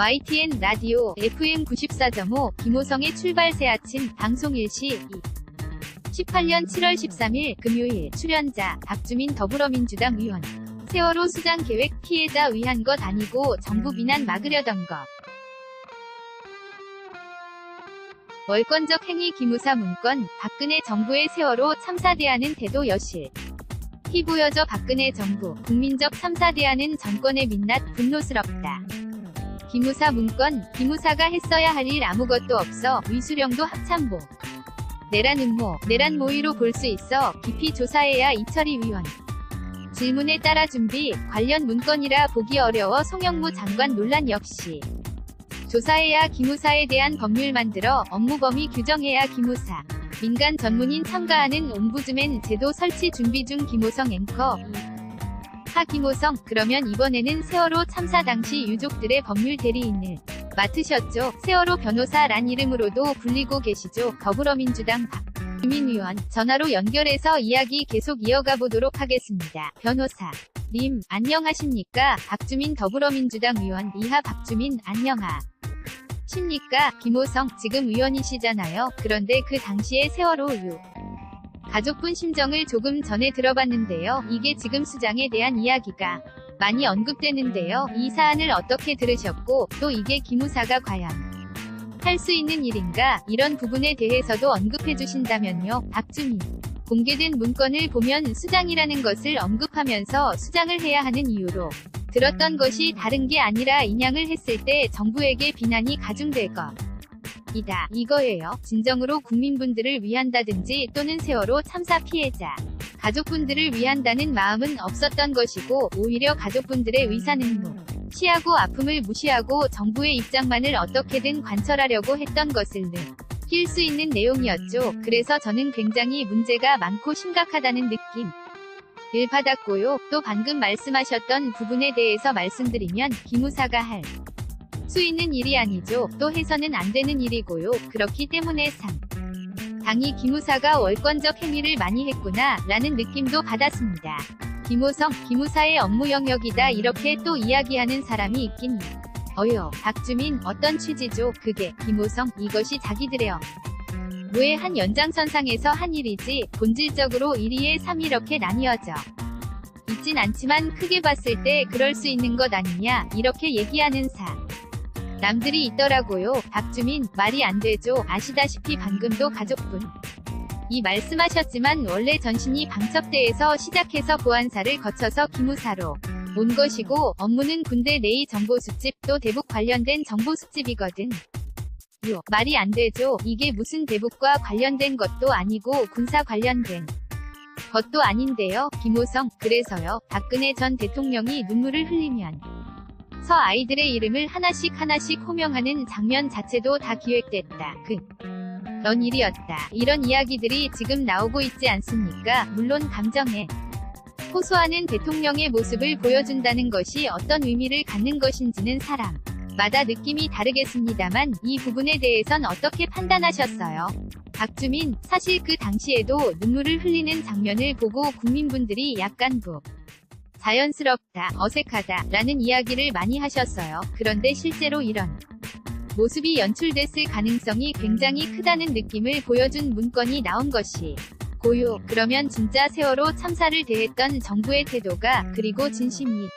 YTN 라디오 FM 94.5 김호성의 출발 새 아침 방송 일시 2. 18년 7월 13일 금요일 출연자 박주민 더불어민주당 의원 세월호 수장 계획 피해자 위한 것 아니고 정부 비난 막으려던 것 월권적 행위 기무사 문건 박근혜 정부의 세월호 참사 대하는 태도 여실 피보여져 박근혜 정부 국민적 참사 대하는 정권의 민낯 분노스럽다. 기무사 문건 기무사가 했어야 할 일 아무것도 없어 위수령도 합참보. 내란 음모 내란 모의로 볼 수 있어 깊이 조사해야 이철희 위원. 질문에 따라 준비 관련 문건이라 보기 어려워 송영무 장관 논란 역시. 조사해야 기무사에 대한 법률 만들어 업무 범위 규정해야 기무사. 민간 전문인 참가하는 옴부즈맨 제도 설치 준비 중 김호성 앵커 하 김호성 그러면 이번에는 세월호 참사 당시 유족들의 법률 대리인을 맡으셨죠. 세월호 변호사란 이름으로도 불리고 계시죠. 더불어민주당 박주민 의원 전화로 연결해서 이야기 계속 이어가 보도록 하겠습니다. 변호사 님 안녕하십니까? 박주민 더불어민주당 의원 이하 박주민 안녕하 십니까? 김호성 지금 의원이시잖아요. 그런데 그 당시에 세월호 유 가족분 심정을 조금 전에 들어봤는데요. 이게 지금 수장에 대한 이야기가 많이 언급되는데요. 이 사안을 어떻게 들으셨고 또 이게 기무사가 과연 할 수 있는 일인가 이런 부분에 대해서도 언급해 주신다면요. 박주민 공개된 문건을 보면 수장이라는 것을 언급하면서 수장을 해야 하는 이유로 들었던 것이 다른 게 아니라 인양을 했을 때 정부에게 비난이 가중될 것. 이다. 이거예요. 진정으로 국민분들을 위한다든지 또는 세월호 참사 피해자, 가족분들을 위한다는 마음은 없었던 것이고 오히려 가족분들의 위사는 무시하고 아픔을 무시하고 정부의 입장만을 어떻게든 관철하려고 했던 것을 느낄 수 있는 내용이었죠. 그래서 저는 굉장히 문제가 많고 심각하다는 느낌. 을 받았고요. 또 방금 말씀하셨던 부분에 대해서 말씀드리면 기무사가 할 수 있는 일이 아니죠. 또 해서는 안 되는 일이고요. 그렇기 때문에 상 당이 기무사가 월권적 행위를 많이 했구나 라는 느낌도 받았습니다. 김호성, 기무사의 업무 영역이다 이렇게 또 이야기하는 사람이 있긴 어요. 박주민 어떤 취지죠? 그게 김호성 이것이 자기들의 업 무의 한 연장선상에서 한 일이지 본질적으로 1위에 3 이렇게 나뉘어져 있진 않지만 크게 봤을 때 그럴 수 있는 것 아니냐 이렇게 얘기하는 사 남들이 있더라고요. 박주민 말이 안 되죠. 아시다시피 방금도 가족분 이 말씀하셨지만 원래 전신이 방첩대에서 시작해서 보안사를 거쳐서 기무사로 온 것이고 업무는 군대 내의 정보 수집도 대북 관련된 정보 수집이거든. 요 말이 안 되죠. 이게 무슨 대북과 관련된 것도 아니고 군사 관련된 것도 아닌데요. 김호성 그래서요. 박근혜 전 대통령이 눈물을 흘리면 서 아이들의 이름을 하나씩 하나씩 호명하는 장면 자체도 다 기획됐다. 그런 일이었다. 이런 이야기들이 지금 나오고 있지 않습니까? 물론 감정에 호소하는 대통령의 모습을 보여준다는 것이 어떤 의미를 갖는 것인지는 사람마다 느낌이 다르겠습니다만 이 부분에 대해선 어떻게 판단하셨어요? 박주민, 사실 그 당시에도 눈물을 흘리는 장면을 보고 국민분들이 약간 부 자연스럽다, 어색하다 라는 이야기를 많이 하셨어요. 그런데 실제로 이런 모습이 연출됐을 가능성이 굉장히 크다는 느낌을 보여준 문건이 나온 것이 고요. 그러면 진짜 세월호 참사를 대했던 정부의 태도가 그리고 진심이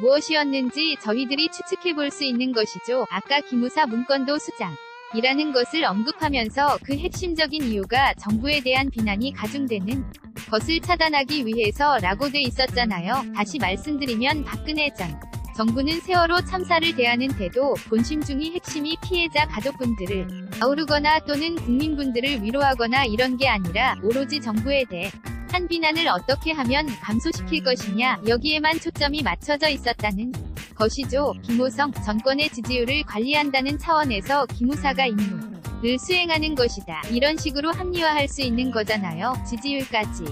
무엇이었는지 저희들이 추측해 볼 수 있는 것이죠. 아까 기무사 문건도 수장. 이라는 것을 언급하면서 그 핵심적인 이유가 정부에 대한 비난이 가중되는 것을 차단하기 위해서 라고 돼 있었잖아요. 다시 말씀드리면 박근혜 전 정부는 세월호 참사를 대하는 태도, 본심 중이 핵심이 피해자 가족분들을 아우르거나 또는 국민분들을 위로하거나 이런 게 아니라 오로지 정부에 대해 한 비난을 어떻게 하면 감소시킬 것이냐 여기에만 초점이 맞춰져 있었다는 것이죠. 김호성 정권의 지지율을 관리한다는 차원에서 기무사가 임무 를 수행하는 것이다. 이런 식으로 합리화할 수 있는 거잖아요. 지지율까지.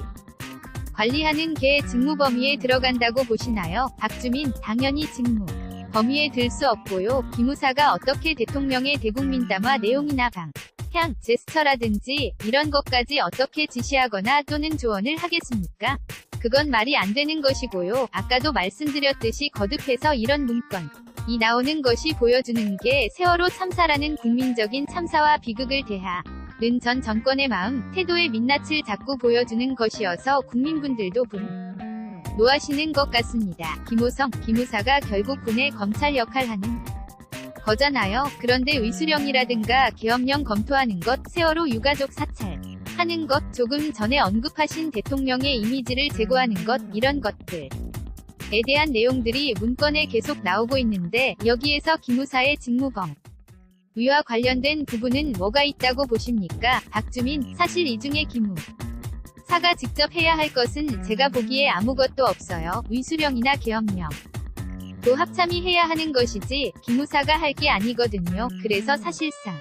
관리하는 게 직무 범위에 들어간다고 보시나요? 박주민, 당연히 직무 범위에 들 수 없고요. 기무사가 어떻게 대통령의 대국민 담화 내용이나 방, 향, 제스처라든지 이런 것까지 어떻게 지시하거나 또는 조언을 하겠습니까? 그건 말이 안 되는 것이고요. 아까도 말씀드렸듯이 거듭해서 이런 문건 이 나오는 것이 보여주는 게 세월호 참사라는 국민적인 참사와 비극을 대하는 전 정권의 마음, 태도의 민낯을 자꾸 보여주는 것이어서 국민분들도 분. 노하시는 것 같습니다. 김호성, 김우사가 결국 군의 검찰 역할 하는 거잖아요. 그런데 의수령이라든가 계엄령 검토하는 것, 세월호 유가족 사찰 하는 것, 조금 전에 언급하신 대통령의 이미지를 제고하는 것, 이런 것들. 에 대한 내용들이 문건에 계속 나오고 있는데 여기에서 기무사의 직무범 위와 관련된 부분은 뭐가 있다고 보십니까? 박주민, 사실 이 중에 기무 사가 직접 해야 할 것은 제가 보기에 아무것도 없어요. 위수령이나 계엄령. 또 합참이 해야 하는 것이지 기무사가 할 게 아니거든요. 그래서 사실상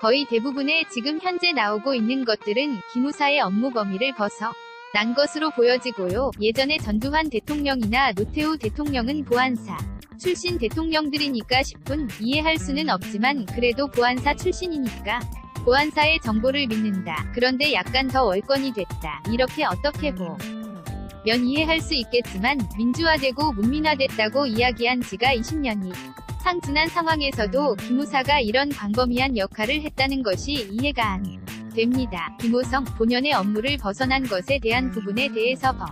거의 대부분의 지금 현재 나오고 있는 것들은 기무사의 업무 범위를 벗어 난 것으로 보여지고요. 예전에 전두환 대통령이나 노태우 대통령은 보안사 출신 대통령들이니까 싶은 이해할 수는 없지만 그래도 보안사 출신이니까 보안사의 정보를 믿는다. 그런데 약간 더 월권이 됐다. 이렇게 어떻게 보. 면 이해할 수 있겠지만 민주화되고 문민화됐다고 이야기한 지가 20년이 상 지난 상황에서도 기무사가 이런 광범위한 역할을 했다는 것이 이해가 안 됩니다. 김호성 본연의 업무를 벗어난 것에 대한 부분에 대해서 법.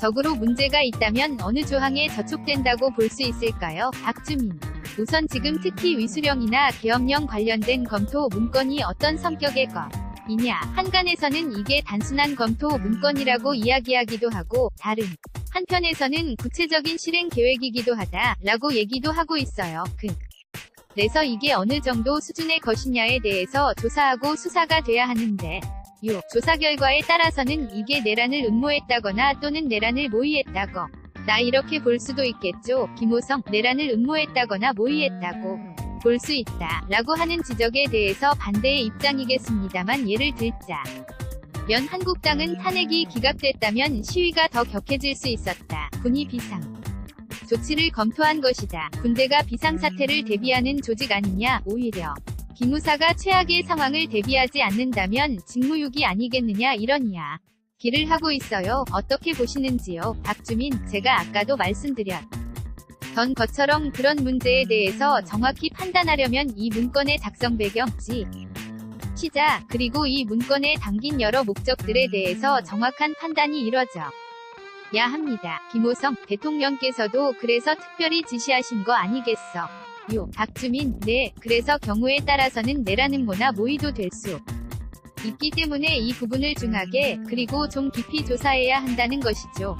적으로 문제가 있다면 어느 조항에 저촉된다고 볼 수 있을까요? 박주민. 우선 지금 특히 위수령이나 계엄령 관련된 검토 문건이 어떤 성격의 것 이냐. 한간에서는 이게 단순한 검토 문건이라고 이야기하기도 하고 다른 한편에서는 구체적인 실행 계획이기도 하다 라고 얘기도 하고 있어요. 그 그래서 이게 어느 정도 수준의 것이냐에 대해서 조사하고 수사가 돼야 하는데 6. 조사 결과에 따라서는 이게 내란을 음모했다거나 또는 내란을 모의했다고 나 이렇게 볼 수도 있겠죠. 김호성 내란을 음모했다거나 모의했다고 볼 수 있다 라고 하는 지적에 대해서 반대의 입장이겠습니다만 예를 들자 면 한국당은 탄핵이 기각됐다면 시위가 더 격해질 수 있었다. 군이 비상 조치를 검토한 것이다. 군대가 비상사태를 대비하는 조직 아니냐, 오히려. 기무사가 최악의 상황을 대비하지 않는다면 직무유기 아니겠느냐 이야. 기를 하고 있어요. 어떻게 보시는지요? 박주민, 제가 아까도 말씀드렸. 던 것처럼 그런 문제에 대해서 정확히 판단하려면 이 문건의 작성 배경, 지, 시자, 그리고 이 문건에 담긴 여러 목적들에 대해서 정확한 판단이 이뤄져. 야 합니다. 김호성 대통령께서도 그래서 특별히 지시하신 거 아니겠어. 요, 박주민, 네, 그래서 경우에 따라서는 내라는 뭐나 모의도 될 수 있기 때문에 이 부분을 중하게, 그리고 좀 깊이 조사해야 한다는 것이죠.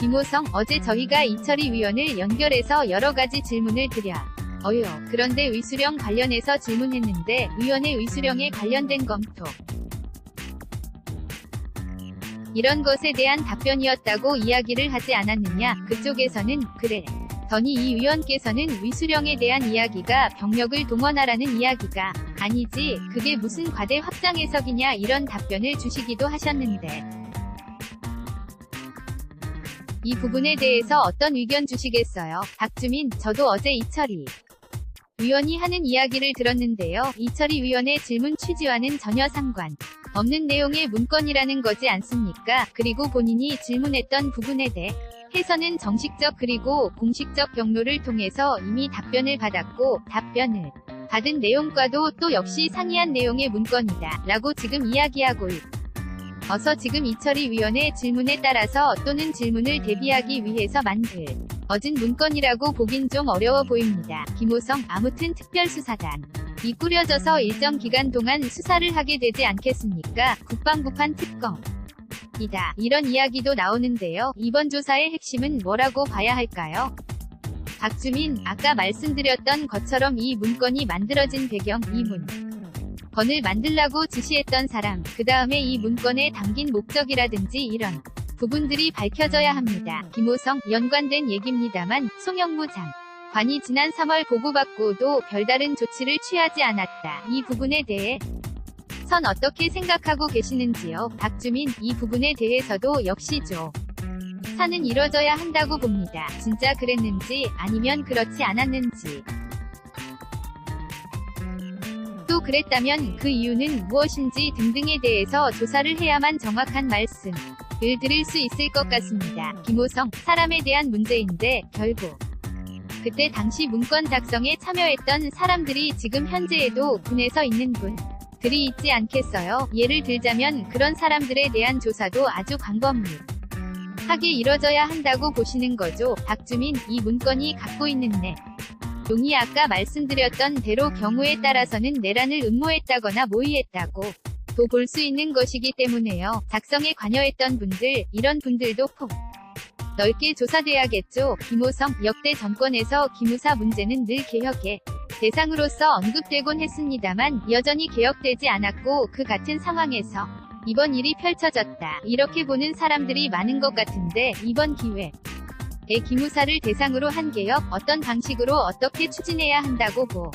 김호성, 어제 저희가 이철희 위원을 연결해서 여러 가지 질문을 드려. 어요. 그런데 의수령 관련해서 질문했는데, 위원의 의수령에 관련된 검토. 이런 것에 대한 답변이었다고 이야기를 하지 않았느냐, 그쪽에서는, 그래. 더니 이 위원께서는 위수령에 대한 이야기가 병력을 동원하라는 이야기가 아니지, 그게 무슨 과대 확장 해석이냐 이런 답변을 주시기도 하셨는데. 이 부분에 대해서 어떤 의견 주시겠어요? 박주민, 저도 어제 이철이 위원이 하는 이야기를 들었는데요. 이철이 위원의 질문 취지와는 전혀 상관 없는 내용의 문건이라는 거지 않습니까? 그리고 본인이 질문했던 부분에 대해서는 정식적 그리고 공식적 경로를 통해서 이미 답변을 받았고 답변을 받은 내용과도 또 역시 상이한 내용의 문건이다 라고 지금 이야기하고 있. 어서 지금 이철이 위원의 질문에 따라서 또는 질문을 대비하기 위해서 만들 어진 문건이라고 보긴 좀 어려워 보입니다. 김호성 아무튼 특별수사단 이 꾸려져서 일정 기간 동안 수사를 하게 되지 않겠습니까? 국방부판 특검. 이다. 이런 이야기도 나오는데요. 이번 조사의 핵심은 뭐라고 봐야 할까요? 박주민, 아까 말씀드렸던 것처럼 이 문건이 만들어진 배경, 이 문. 건을 만들라고 지시했던 사람, 그 다음에 이 문건에 담긴 목적이라든지 이런 부분들이 밝혀져야 합니다. 김호성, 연관된 얘기입니다만, 송영무 장. 관이 지난 3월 보고받고도 별다른 조치를 취하지 않았다. 이 부분에 대해 선 어떻게 생각하고 계시는지요? 박주민, 이 부분에 대해서도 역시죠. 사는 이뤄져야 한다고 봅니다. 진짜 그랬는지 아니면 그렇지 않았는지. 또 그랬다면 그 이유는 무엇인지 등등에 대해서 조사를 해야만 정확한 말씀을 드릴 수 있을 것 같습니다. 김호성, 사람에 대한 문제인데 결국 그때 당시 문건 작성에 참여했던 사람들이 지금 현재에도 군에서 있는 분 들이 있지 않겠어요. 예를 들자면 그런 사람들에 대한 조사도 아주 광범위하게 이뤄져야 한다고 보시는 거죠. 박주민, 이 문건이 갖고 있는 내 용이 아까 말씀드렸던 대로 경우에 따라서는 내란을 음모했다거나 모의했다고 도 볼 수 있는 것이기 때문에요. 작성에 관여했던 분들, 이런 분들도 폭 넓게 조사돼야겠죠. 김호성 역대 정권에서 기무사 문제는 늘 개혁의 대상으로서 언급되곤 했습니다만 여전히 개혁되지 않았고 그 같은 상황에서 이번 일이 펼쳐졌다. 이렇게 보는 사람들이 많은 것 같은데 이번 기회에 기무사를 대상으로 한 개혁 어떤 방식으로 어떻게 추진해야 한다고 보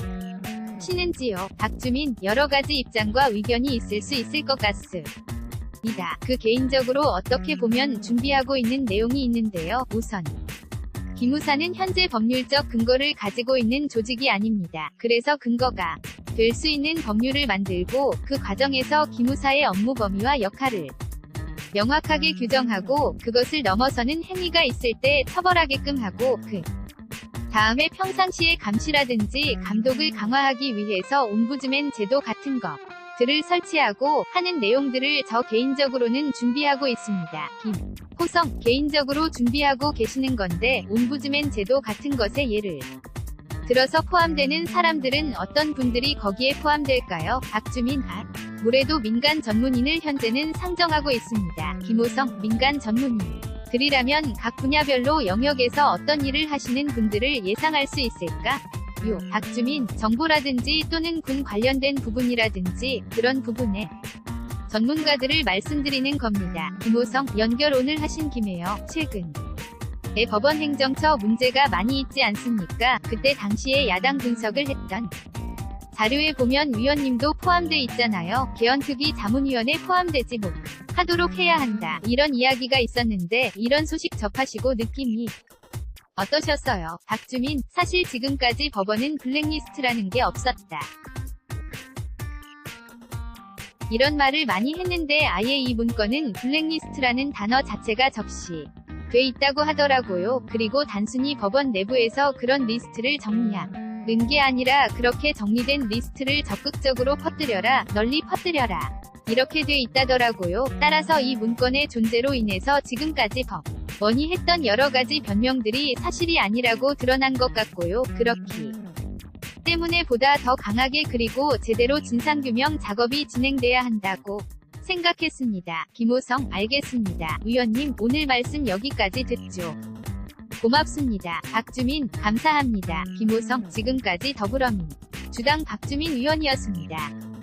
시는지요. 박주민 여러 가지 입장과 의견이 있을 수 있을 것 같습니다. 그 개인적으로 어떻게 보면 준비하고 있는 내용이 있는데요. 우선 기무사는 현재 법률적 근거를 가지고 있는 조직이 아닙니다. 그래서 근거가 될 수 있는 법률을 만들고 그 과정에서 기무사의 업무 범위와 역할을 명확하게 규정하고 그것을 넘어서는 행위가 있을 때 처벌하게끔 하고 그 다음에 평상시에 감시라든지 감독을 강화하기 위해서 옴부즈맨 제도 같은 것 들을 설치하고 하는 내용들을 저 개인적으로는 준비하고 있습니다. 김. 호성 개인적으로 준비하고 계시는 건데 옴부즈맨 제도 같은 것에 예를 들어서 포함되는 사람들은 어떤 분들이 거기에 포함될까요? 박주민 아 물에도 민간 전문인을 현재는 상정하고 있습니다. 김호성 민간 전문인 들이라면 각 분야별로 영역에서 어떤 일을 하시는 분들을 예상할 수 있을까? 요, 박주민, 정보라든지 또는 군 관련된 부분이라든지 그런 부분에 전문가들을 말씀드리는 겁니다. 김호성, 연결 오늘 하신 김에요. 최근 의 법원 행정처 문제가 많이 있지 않습니까? 그때 당시에 야당 분석을 했던 자료에 보면 위원님도 포함돼 있잖아요. 개헌특위 자문위원회 포함되지 못 하도록 해야 한다. 이런 이야기가 있었는데 이런 소식 접하시고 느낌이 어떠셨어요? 박주민, 사실 지금까지 법원은 블랙리스트라는 게 없었다. 이런 말을 많이 했는데 아예 이 문건은 블랙리스트라는 단어 자체가 적시 돼 있다고 하더라고요. 그리고 단순히 법원 내부에서 그런 리스트를 정리하는 게 아니라 그렇게 정리된 리스트를 적극적으로 퍼뜨려라, 널리 퍼뜨려라. 이렇게 돼 있다더라고요. 따라서 이 문건의 존재로 인해서 지금까지 법 원이 했던 여러 가지 변명들이 사실이 아니라고 드러난 것 같고요. 그렇기 때문에 보다 더 강하게 그리고 제대로 진상규명 작업이 진행돼야 한다고 생각했습니다. 김호성 알겠습니다. 위원님 오늘 말씀 여기까지 듣죠. 고맙습니다. 박주민 감사합니다. 김호성 지금까지 더불어민 주당 박주민 위원이었습니다.